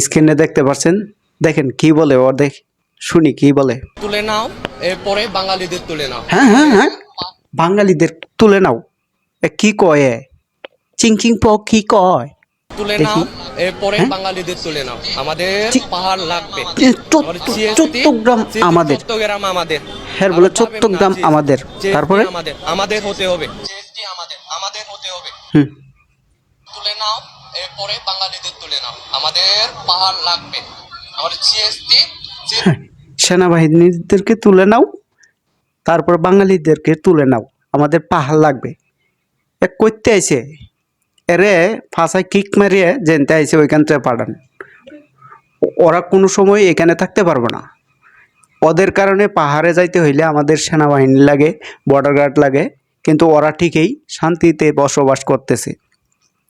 স্ক্রিনে দেখতে পাচ্ছেন দেখেন কি বলে ও? দেখ শুনি কি বলে? তুলে নাও এরপরে বাঙালিদের তুলে নাও। হ্যাঁ হ্যাঁ হ্যাঁ। বাঙালিদের তুলে নাও। এ কি কয় এ? চিংচিং প কি কয়? তুলে নাও এরপরে হ্যাঁ? বাঙালিদের তুলে নাও। আমাদের পাহাড় লাগবে। আমাদের চট্টগ্রাম আমাদের। চট্টগ্রাম আমাদের। হ্যাঁ বলে চট্টগ্রাম আমাদের। তারপরে? আমাদের। আমাদের হতে হবে। আমাদের আমাদের হতে হবে। হুম। তুলে নাও এরপরে বাঙালিদের তুলে নাও। আমাদের পাহাড় লাগবে। আমাদের জিএসটি সেনাবাহিনীদেরকে তুলে নাও, তারপর বাঙালিদেরকে তুলে নাও। আমাদের পাহাড় লাগবে। এ করতে আইছে। এরে ফাঁসায় কিক মারিয়ে জেনতে আইছে ওইখান থেকে পাঠান। ওরা কোনো সময় এখানে থাকতে পারবে না। ওদের কারণে পাহাড়ে যাইতে হইলে আমাদের সেনাবাহিনী লাগে বর্ডার গার্ড লাগে, কিন্তু ওরা ঠিকই শান্তিতে বসবাস করতেছে।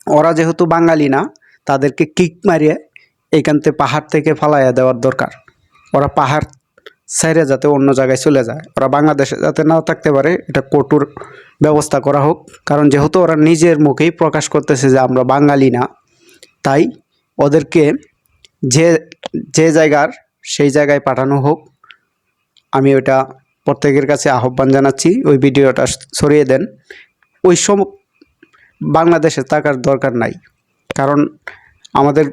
ওরা যেহেতু বাঙালি না, তাদেরকে কিক মারিয়ে এইখান থেকে পাহাড় থেকে ফালাইয়া দেওয়ার দরকার। ওরা পাহাড় সাইরে যাতে অন্য জায়গায় চলে যায়। ওরা বাংলাদেশে যাতে নাও থাকতে পারে, এটা কটুর ব্যবস্থা করা হোক। কারণ যেহেতু ওরা নিজের মুখেই প্রকাশ করতেছে যে আমরা বাঙালি না, তাই ওদেরকে যে যে জায়গার সেই জায়গায় পাঠানো হোক। আমি ওটা প্রত্যেকের কাছে আহ্বান জানাচ্ছি। ওই ভিডিওটা ছড়িয়ে দেন। ওই সম বাংলাদেশে থাকার দরকার নাই। কারণ আমাদের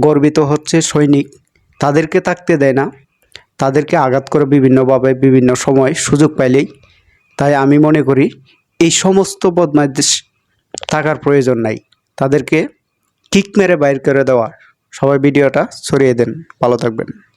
গর্বিত হচ্ছে সৈনিক। তাদেরকে থাকতে দেয় না। তাদেরকে আঘাত করে বিভিন্নভাবে বিভিন্ন সময় সুযোগ পাইলেই। তাই আমি মনে করি, এই সমস্ত বদমাইশ থাকার প্রয়োজন নাই। তাদেরকে কিক মেরে বাইর করে দেওয়া। সবাই ভিডিওটা ছড়িয়ে দেন। ভালো থাকবেন।